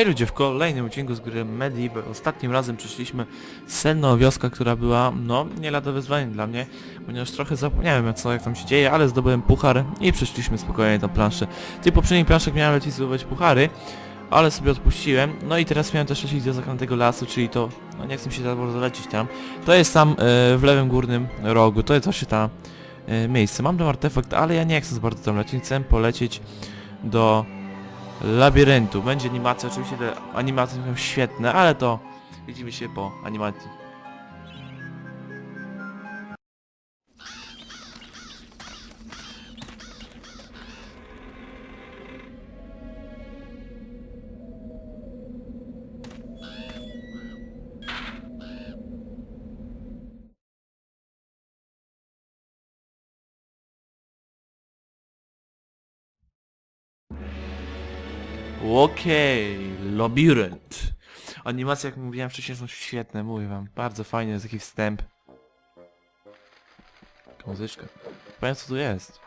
Hej ludzie, w kolejnym odcinku z gry Medieval ostatnim razem przeszliśmy senną wioskę, która była, no, nie lada wyzwaniem dla mnie, ponieważ trochę zapomniałem co, jak tam się dzieje, ale zdobyłem puchar i przeszliśmy spokojnie tą planszę. W tej poprzedniej planszach miałem lecieć zdobywać puchary, ale sobie odpuściłem, no i teraz miałem też lecieć do zaklętego lasu, czyli to, no nie chcę się za bardzo lecieć tam, to jest tam e, w lewym górnym rogu, to jest właśnie ta e, miejsce. Mam tam artefakt, ale ja nie chcę za bardzo tam lecieć, chcę polecieć do labiryntu. Będzie animacja, oczywiście te animacje są świetne, ale to widzimy się po animacji. Okej, labirynt. Animacje, jak mówiłem wcześniej, są świetne, mówię wam. Bardzo fajny jest taki wstęp. Muzyczka. Powiem co tu jest.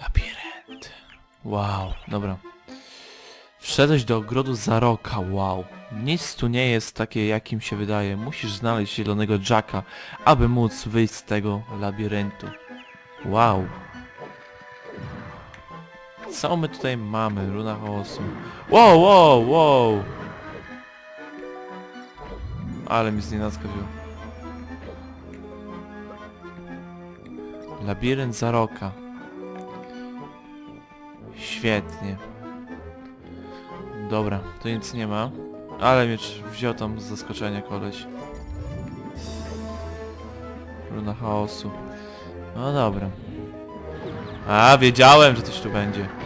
Labirynt. Wow, dobra. Wszedłeś do ogrodu Zaroka, wow. Nic tu nie jest takie, jakim się wydaje. Musisz znaleźć zielonego Jacka, aby móc wyjść z tego labiryntu. Wow. Co my tutaj mamy? Runa chaosu. Wow, wow, wow! Ale mi znienacka wziął. Labirynt Zaroka. Świetnie. Dobra, tu nic nie ma. Ale mnie wziął tam z zaskoczenia koleś. Runa chaosu. No dobra. A, wiedziałem, że coś tu będzie.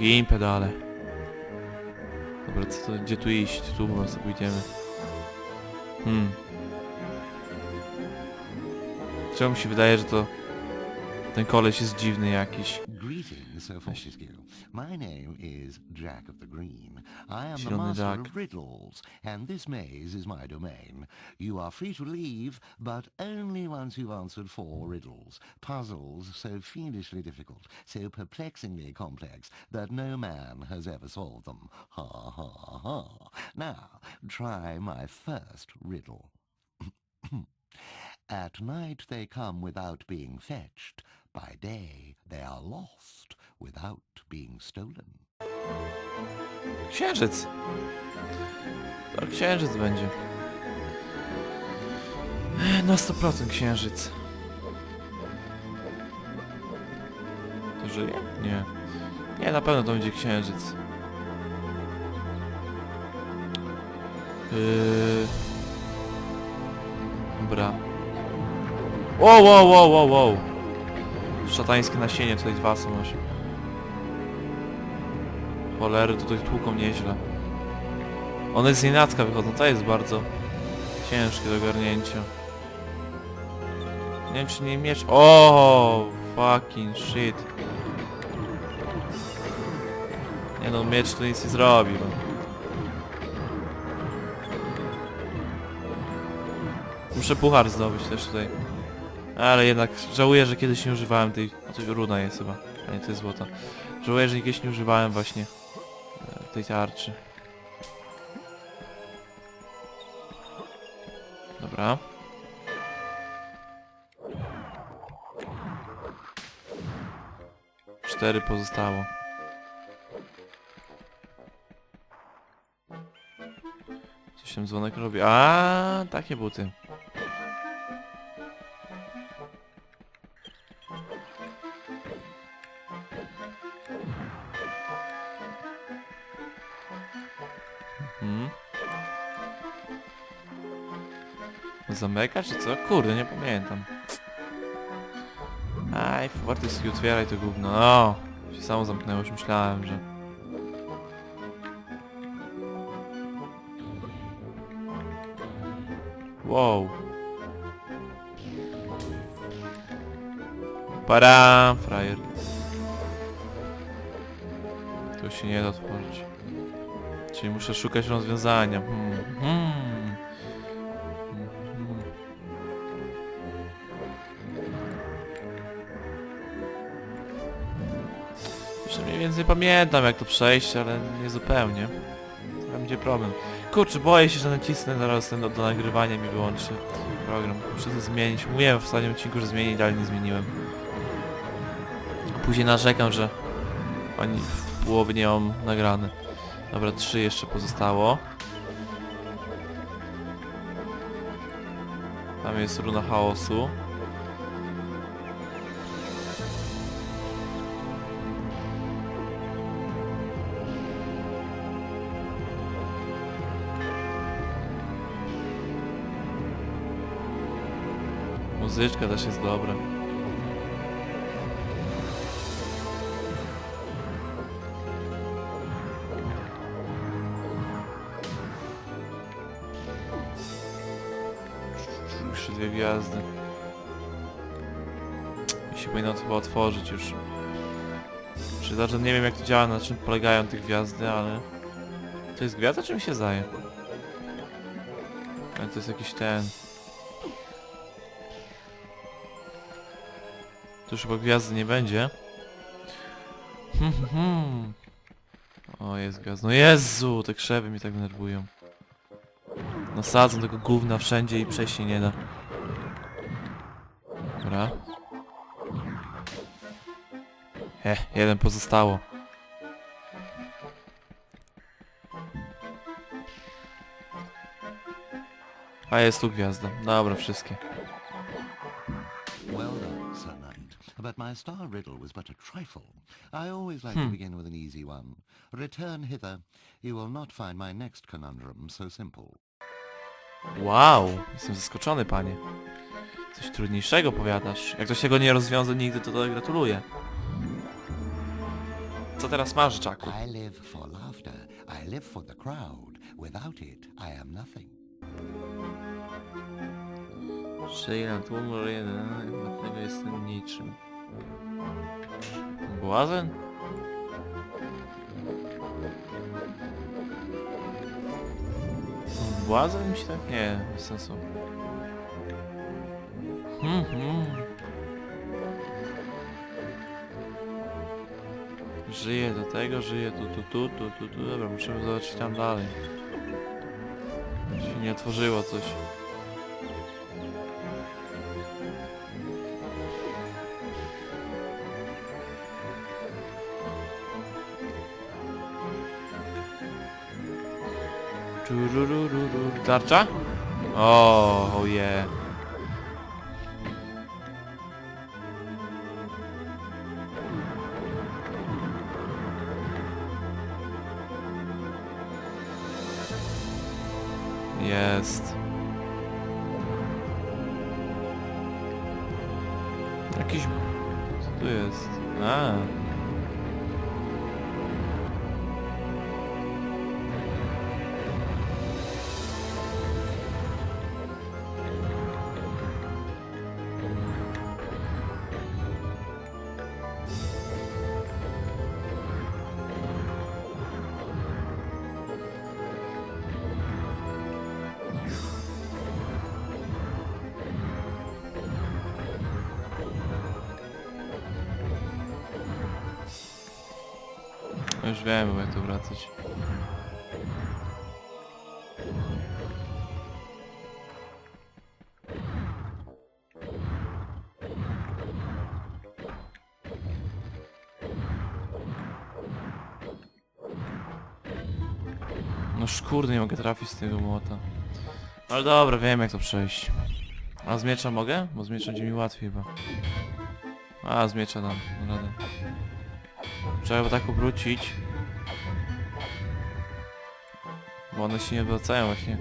Gin pedale. Dobra, co to, gdzie tu iść? Tu chyba sobie pójdziemy. Hmm. Czemu mi się wydaje, że to... Ten koleś jest dziwny jakiś. Greetings, uh, Sir Fortescue. My name is Jack of the Green. I am the Zielony master Jack. of riddles, and this maze is my domain. You are free to leave, but only once you've answered four riddles. Puzzles so fiendishly difficult, so perplexingly complex, that no man has ever solved them. Ha ha ha. Now, try my first riddle. At night they come without being fetched. By day they are lost without being stolen. Księżyc! To księżyc będzie. Na 100% księżyc. To żyje? Nie. Nie, na pewno to będzie księżyc. Yy... Dobra. Wow, wow, wow, wow, wow. Szatańskie nasienie, tutaj dwa są już. Cholery, tutaj tłuką nieźle. One z nienacka wychodzą, to jest bardzo ciężkie do ogarnięcia. Nie wiem czy nie miecz... O, fucking shit. Nie no, miecz tu nic nie zrobi. No. Muszę puchar zdobyć też tutaj. Ale jednak żałuję, że kiedyś nie używałem tej... Coś runa jest chyba, a nie to jest złota. Żałuję, że kiedyś nie używałem właśnie e, tej tarczy. Dobra. Cztery pozostało. Coś ten dzwonek robi. A, takie buty. Zamyka czy co? Kurde, nie pamiętam. Aj, Fortescue, otwieraj to gówno. No, się samo zamknęło, już myślałem, że... Wow. Param, frajer. To się nie da otworzyć. Czyli muszę szukać rozwiązania. Hmm. Hmm. Mniej pamiętam jak to przejść, ale nie zupełnie. To będzie problem. Kurczę, boję się, że nacisnę zaraz ten do, do nagrywania mi wyłączy program. Muszę to zmienić. Mówiłem w ostatnim odcinku, że zmienić, ale nie zmieniłem. Później narzekam, że ani w połowie nie mam nagrane. Dobra, trzy jeszcze pozostało. Tam jest runa chaosu. Muzyczka też jest dobra. Jeszcze dwie gwiazdy. I się powinno to chyba otworzyć już. Czy znaczy nie wiem jak to działa, na czym polegają te gwiazdy, ale... To jest gwiazda, czy mi się zdaje? Ale to jest jakiś ten... Tu już chyba gwiazdy nie będzie. O, jest gwiazda. No Jezu, te krzewy mnie tak denerwują. Nasadzą tego gówna wszędzie i przejść się nie da. Dobra. He, jeden pozostało. A jest tu gwiazda. Dobra, wszystkie. But my star riddle was but a trifle. I always like to begin with an easy one. Return hither. You will not find my next conundrum so simple. Wow, jestem zaskoczony, panie. Coś trudniejszego powiadasz. Jak ktoś tego nie rozwiąże nigdy, to, to gratuluję. Co teraz masz, Jacku? I live for laughter. I live for the crowd. Without it, I am nothing. Żyję na tłumu jeden, jestem niczym. Błazen? Błazen mi się tak? Nie, bez sensu. Hmm, hmm. Żyję do tego, żyję tu, tu, tu, tu, tu, tu. Dobra, musimy zobaczyć tam dalej. Się nie otworzyło coś. Czururururu. Tarcza? O, oh. Jest. Jakiś... Co tu jest? A. Już wiem, jak tu wracać. No szkurde, nie mogę trafić z tego młota. Ale dobra, wiem jak to przejść. A z miecza mogę? Bo z miecza będzie mi łatwiej chyba. A, z miecza dam radę. Trzeba tak obrócić. Bo one się nie odwracają właśnie.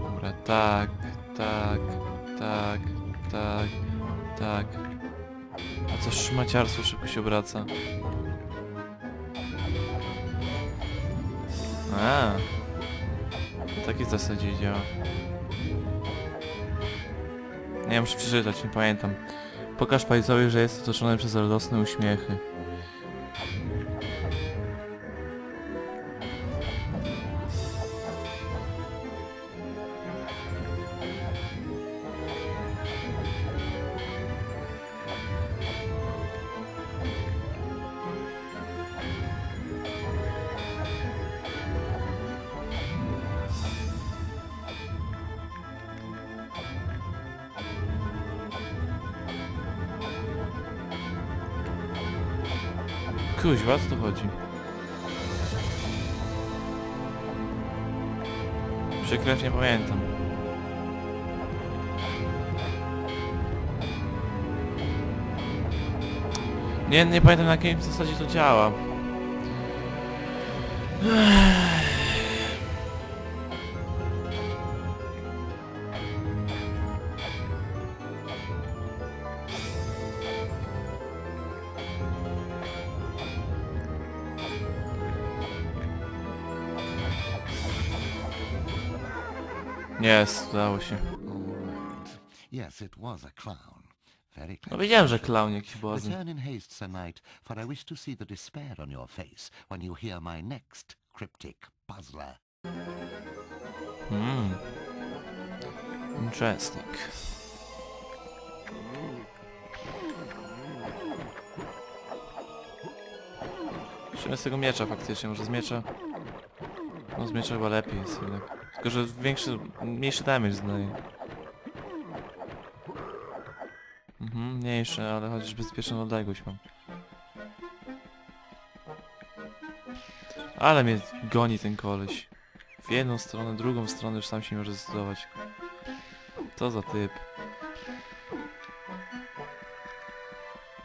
Dobra, tak, tak, tak, tak, tak. A co szmaciarstwo szybko się obraca. A. Takiej zasadzie działa. Nie muszę przeczytać, nie pamiętam. Pokaż Pajcowi, że jest otoczony przez radosne uśmiechy. Nie, nie pamiętam na jakiej zasadzie to działa. Się. All right. Yes, it was a clown. Very No wiedziałem, że klaun jakiś błazny. Return in haste, Sir Knight, for I wish to see the despair on your face when you hear my next cryptic puzzler. Hmm. Interesting. Musimy z tego miecza faktycznie, może z miecza... No z miecza chyba lepiej jest jednak. Tylko, że większy, mniejszy damage zdaje. Mhm, mniejszy, ale chociaż bezpieczną odległość mam. Ale mnie goni ten koleś. W jedną stronę, drugą stronę już sam się nie może zdecydować. Co za typ.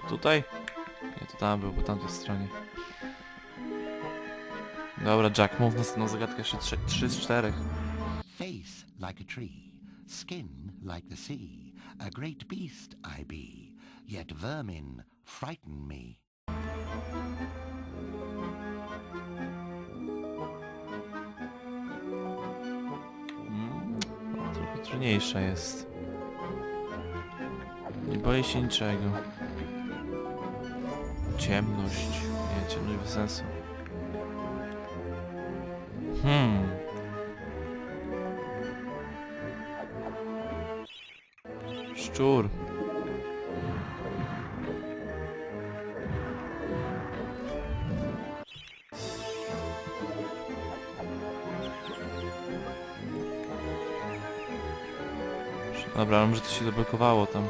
Tutaj? Nie, to tam był, po tamtej stronie. Dobra, Jack, mów następną zagadkę jeszcze 3 z 4. Face like a tree, skin like the sea, a great beast I be, yet vermin frighten me. Mm, trochę trudniejsza jest. Nie boję się niczego. Ciemność. Nie, ciemność bez sensu. Hmm. Szczur. Dobra, ale może to się zablokowało tam.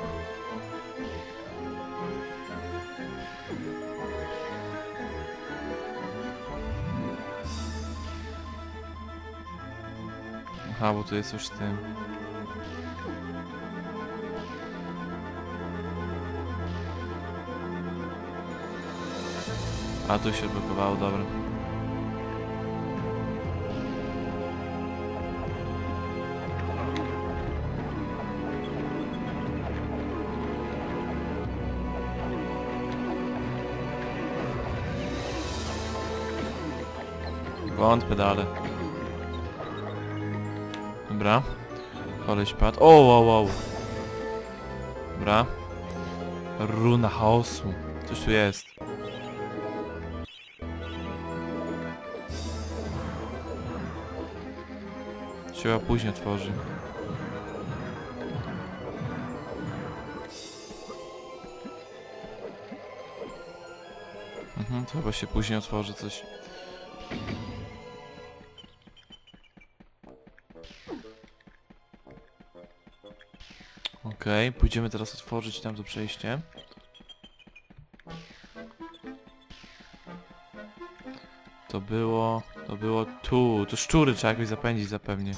Aha, bo tu jest już tym. A tu się blokowało, dobra. Wątpię dalej. Dobra. Koleś padł. O, wow, wow. Dobra. Runa chaosu. Coś tu jest. Siła później otworzy. Mhm, to chyba się później otworzy coś. Okej, pójdziemy teraz otworzyć tam to przejście. To było... To było tu. To szczury trzeba jakoś zapędzić zapewnie.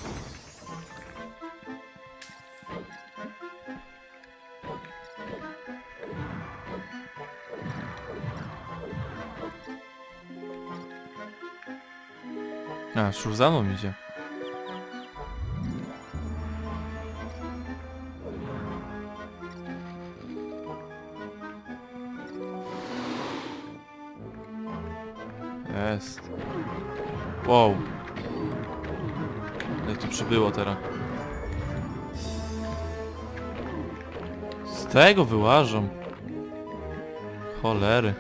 A, szczur za mną idzie. Przybyło teraz. Z tego wyłażą. Cholery.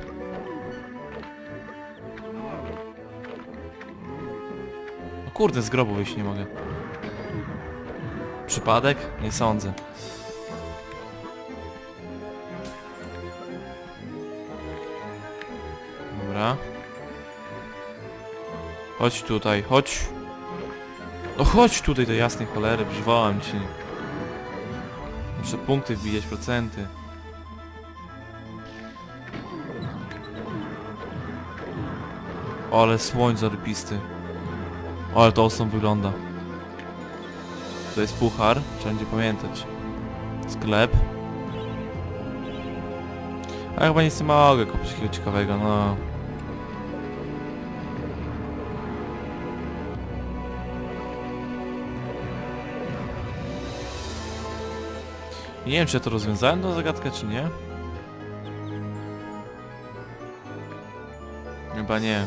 No kurde, z grobu wyjść nie mogę. Przypadek? Nie sądzę. Dobra. Chodź tutaj, chodź. No chodź tutaj do jasnej cholery, przywołam cię. Muszę punkty wbijać, procenty. Ale słoń zarybisty. Ale to osą wygląda. To jest puchar, trzeba będzie pamiętać. Sklep. A chyba nic nie mogę kupić takiego ciekawego, no. Nie wiem czy ja to rozwiązałem tą zagadkę czy nie. Chyba nie.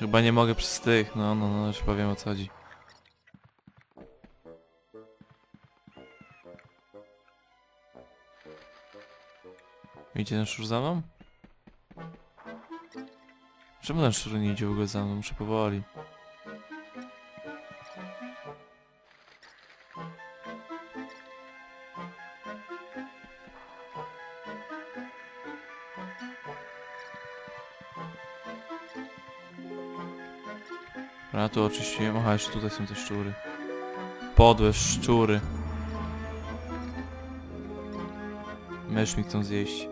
Chyba nie mogę przez tych, no no no, już chyba wiem o co chodzi. Idzie ten szczur za mną? Czemu ten szczur nie idzie w ogóle za mną? Muszę powoli. Tu oczywiście, aha, jeszcze tutaj są te szczury. Podłe szczury. Mysz mi chcą zjeść.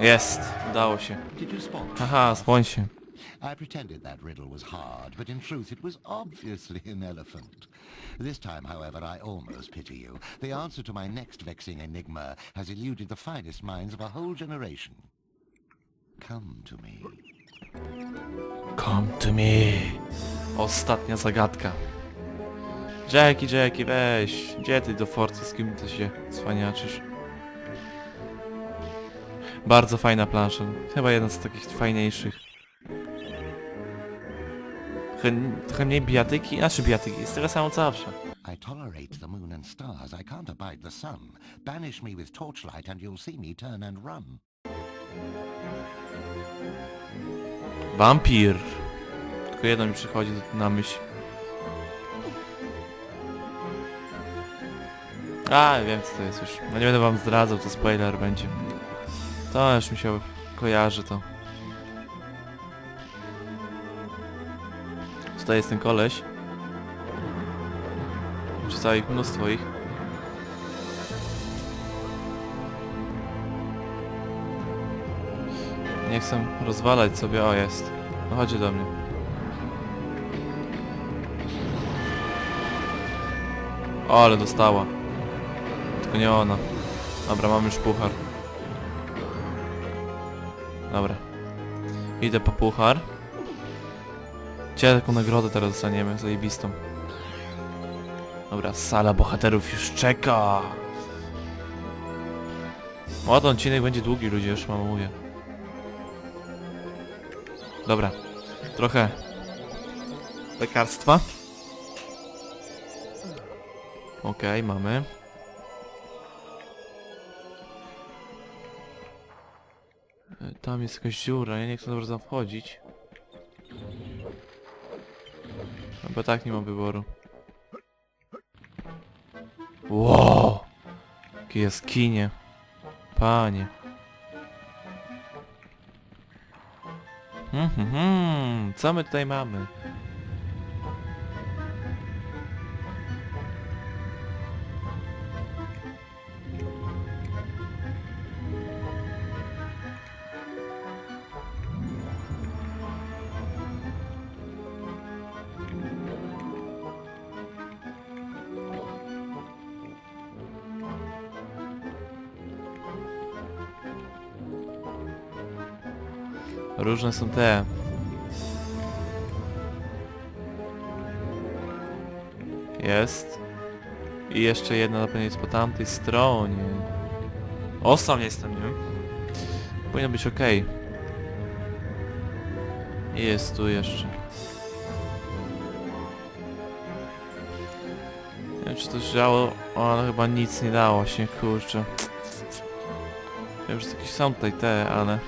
Jest, udało się. Haha, spłoń się. I pretended that riddle was hard, but in truth it was obviously an elephant. This time, however, I almost pity you. The answer to my next vexing enigma has eluded the finest minds of a whole generation. Come to me. Come to me. Ostatnia zagadka. Jackie, Jackie, weź. Gdzie ty do Forcy, z kim ty się cwaniaczysz? Bardzo fajna plansza. Chyba jedna z takich fajniejszych. Trochę, trochę mniej bijatyki, znaczy bijatyki, jest tyle samo co zawsze. I tolerate the moon and stars. I can't abide the sun. Banish me with torchlight and you'll see me turn and run. Wampir. Tylko jedno mi przychodzi na myśl. A, wiem co to jest już. No nie będę wam zdradzał, to spoiler będzie. To już mi się kojarzy to. Tutaj jest ten koleś. Czy całych mnóstwo ich. Nie chcę rozwalać sobie, o jest. No chodźcie do mnie. O, ale dostała. Tylko nie ona. Dobra, mam już puchar. Dobra. Idę po puchar. Cię taką nagrodę teraz dostaniemy, zajebistą. Dobra, sala bohaterów już czeka. O, ten odcinek będzie długi, ludzie, już mam mówię. Dobra. Trochę lekarstwa. Okej, mamy. E, Tam jest jakaś dziura, ja nie chcę dobrze tam wchodzić. No bo tak nie mam wyboru. Wow! Jakie jaskinie. Panie. Hmm, hmm. Co my tutaj mamy? Różne są te. Jest. I jeszcze jedna na pewno jest po tamtej stronie. O, sam jestem, nie? Powinno być ok. Jest tu jeszcze. Nie wiem czy to działo, ale chyba nic nie dało się, kurczę. Wiem, że jakieś są tutaj te, ale...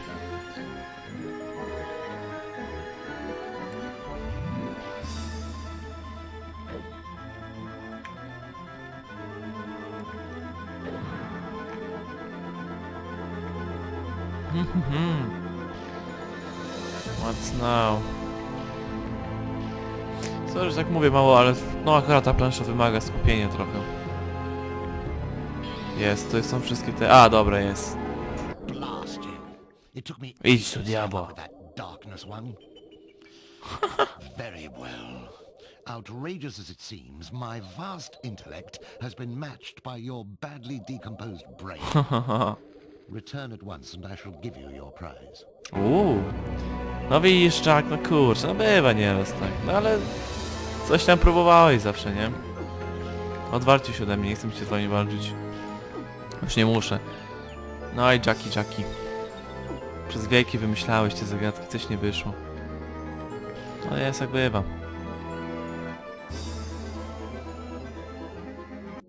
mówię mało, ale no akurat ta plansza wymaga skupienia trochę. Jest, to są wszystkie te... A, dobra, jest. Idź tu, one. Very well. Outrageous as it seems, my vast intellect has been matched by your badly decomposed brain. Return at once and I shall give you your prize. Uuu. No widzisz, Jack, no kurczę, no bywa nieraz tak, no ale... Coś tam próbowałeś zawsze, nie? Odwarcie się ode mnie, nie chcę się z wami walczyć. Już nie muszę. No i Jackie, Jackie. Przez wieki wymyślałeś te zagadki, coś nie wyszło. No jest jak bywa.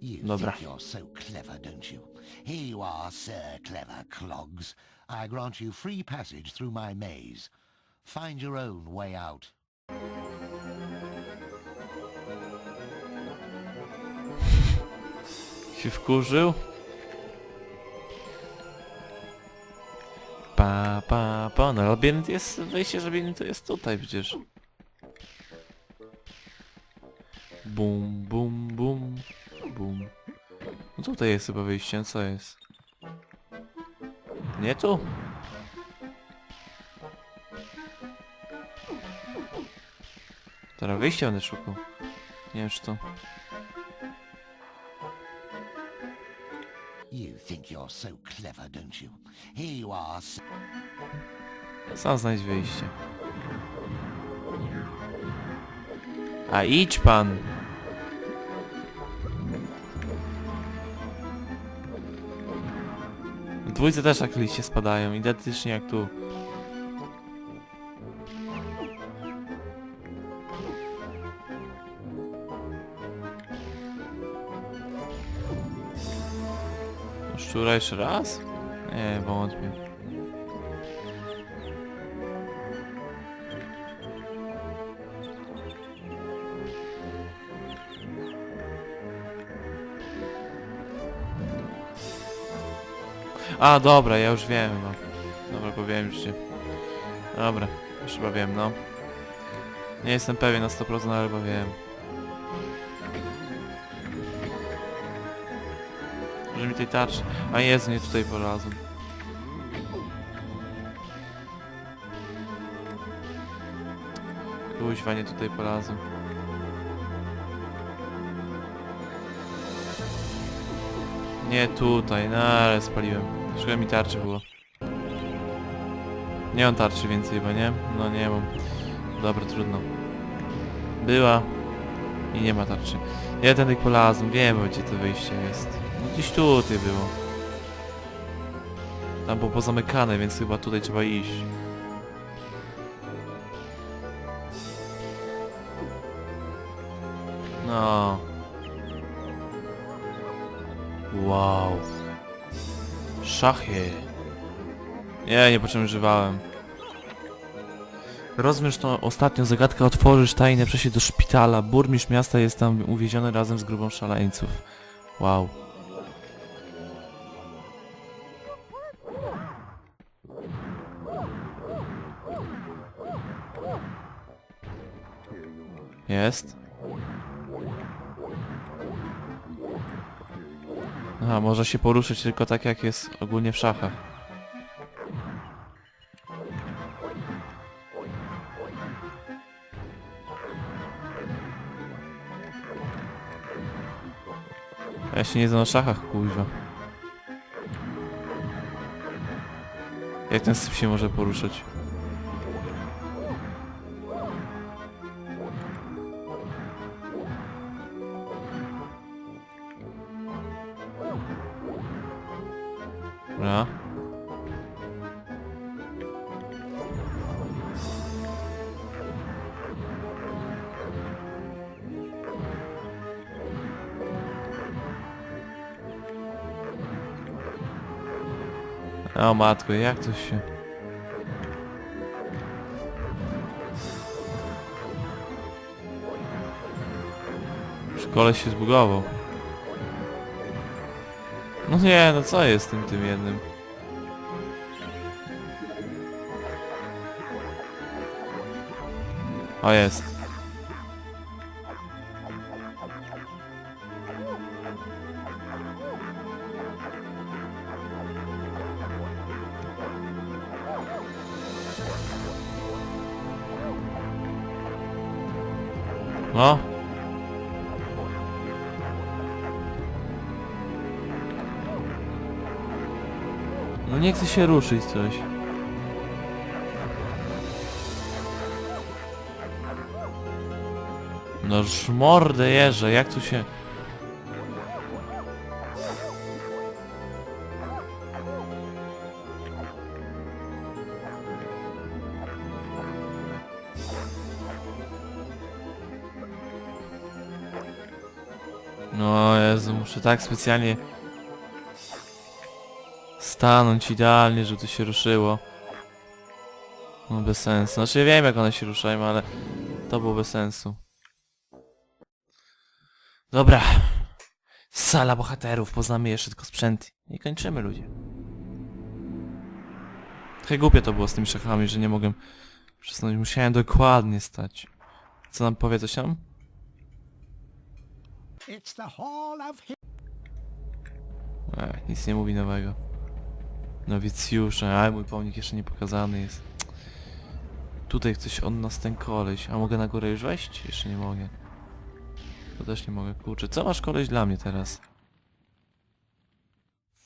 You Dobra. think you're so clever, don't you? Here you are, Sir Clever Clogs. I grant you free passage through my maze. Find your own way out. Się wkurzył? Pa, pa, pa, no labirynt jest, wyjście z labiryntu jest tutaj przecież. Bum, bum, bum, bum. No tutaj jest chyba wyjście, co jest? Nie tu? Teraz wyjścia będę szukał. Nie wiem czy to... think you're so clever, don't you? Here you are. Sam znajdź wyjście. A idź pan! W dwójce też tak liście spadają, identycznie jak tu. Szczura raz? Nie, wątpię. A, dobra, ja już wiem, no. Dobra, powiem już cię. Dobra, już chyba wiem, no. Nie jestem pewien na 100%, ale chyba wiem. Mi tej tarczy... A Jezu, nie tutaj polazłem. Kuźwa, nie tutaj polazłem. Nie tutaj, no ale spaliłem. Szkoda mi tarczy było. Nie mam tarczy więcej chyba, nie? No nie mam. Dobra, trudno. Była. I nie ma tarczy. Ja tędy polazłem, wiem gdzie to wyjście jest. No gdzieś tutaj było. Tam było pozamykane, więc chyba tutaj trzeba iść. No. Wow. Szachy. Nie, nie po czym używałem. Rozwiąż tą ostatnią zagadkę, otworzysz tajne przejście do szpitala. Burmistrz miasta jest tam uwieziony razem z grupą szaleńców. Wow. Jest. Aha, może się poruszyć tylko tak jak jest ogólnie w szachach. Ja się nie znam na szachach, kuźwa. Jak ten syp się może poruszać? matko, jak to się... Koleś się zbugował. No nie, no co jest tym tym jednym? O jest. Chce się ruszyć coś. No szmordę jeże, jak tu się... No Jezu, muszę tak specjalnie stanąć idealnie, żeby to się ruszyło. No bez sensu. Znaczy ja wiem jak one się ruszają, ale to było bez sensu. Dobra. Sala bohaterów, poznamy jeszcze tylko sprzęt. I kończymy ludzie. Trochę głupie to było z tymi szachami, że nie mogłem przesunąć. Musiałem dokładnie stać. Co nam powie coś tam? E, nic nie mówi nowego. Nowicjusze, ale mój pomnik jeszcze nie pokazany jest. Tutaj coś od nas ten koleś. A mogę na górę już wejść? Jeszcze nie mogę. To też nie mogę. Kurczę, co masz koleś dla mnie teraz?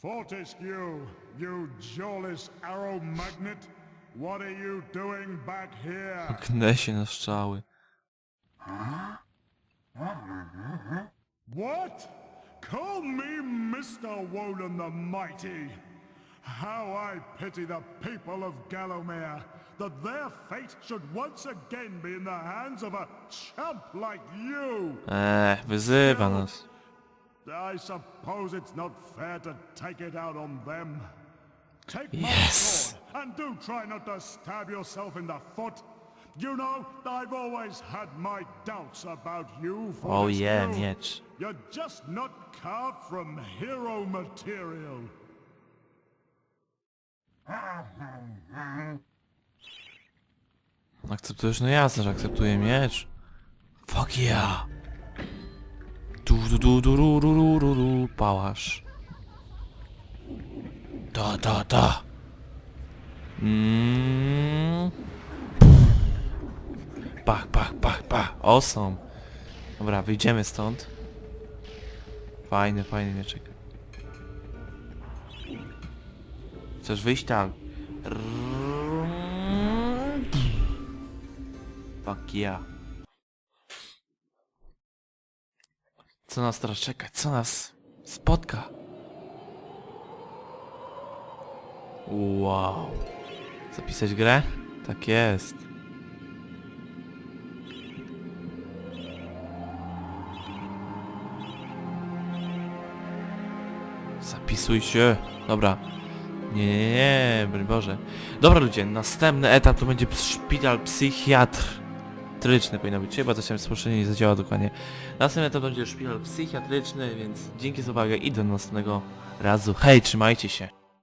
Fortescue, you jawless arrow magnet, what are you doing back here? Gnę się na strzały. What? Call me Mr. Woden the Mighty. How I pity the people of Gallowmere, that their fate should once again be in the hands of a chump like you. Eh, eee, wyzywa nas. I suppose it's not fair to take it out on them. Take my Yes. sword and do try not to stab yourself in the foot. You know, I've always had my doubts about you. Oh yeah, miecz. You're just not carved from hero material. Akceptujesz? No jasne, że akceptuję miecz. Fuck yeah! Du du du du ru ru ru ru ru pałasz. Da da da. Mm. Pach, pach, pach, pach. Awesome. Dobra, wyjdziemy stąd. Fajny, fajny mieczek. Chcesz wyjść tam? Fuck yeah. Co nas teraz czeka? Co nas spotka? Wow. Zapisać grę? Tak jest. Zapisuj się. Dobra. Nie, nie, nie, broń Boże. Dobra ludzie, następny etap to będzie szpital psychiatryczny powinno być, chyba coś tam spolszczenie nie zadziała dokładnie. Następny etap będzie szpital psychiatryczny, więc dzięki za uwagę i do następnego razu. Hej, trzymajcie się.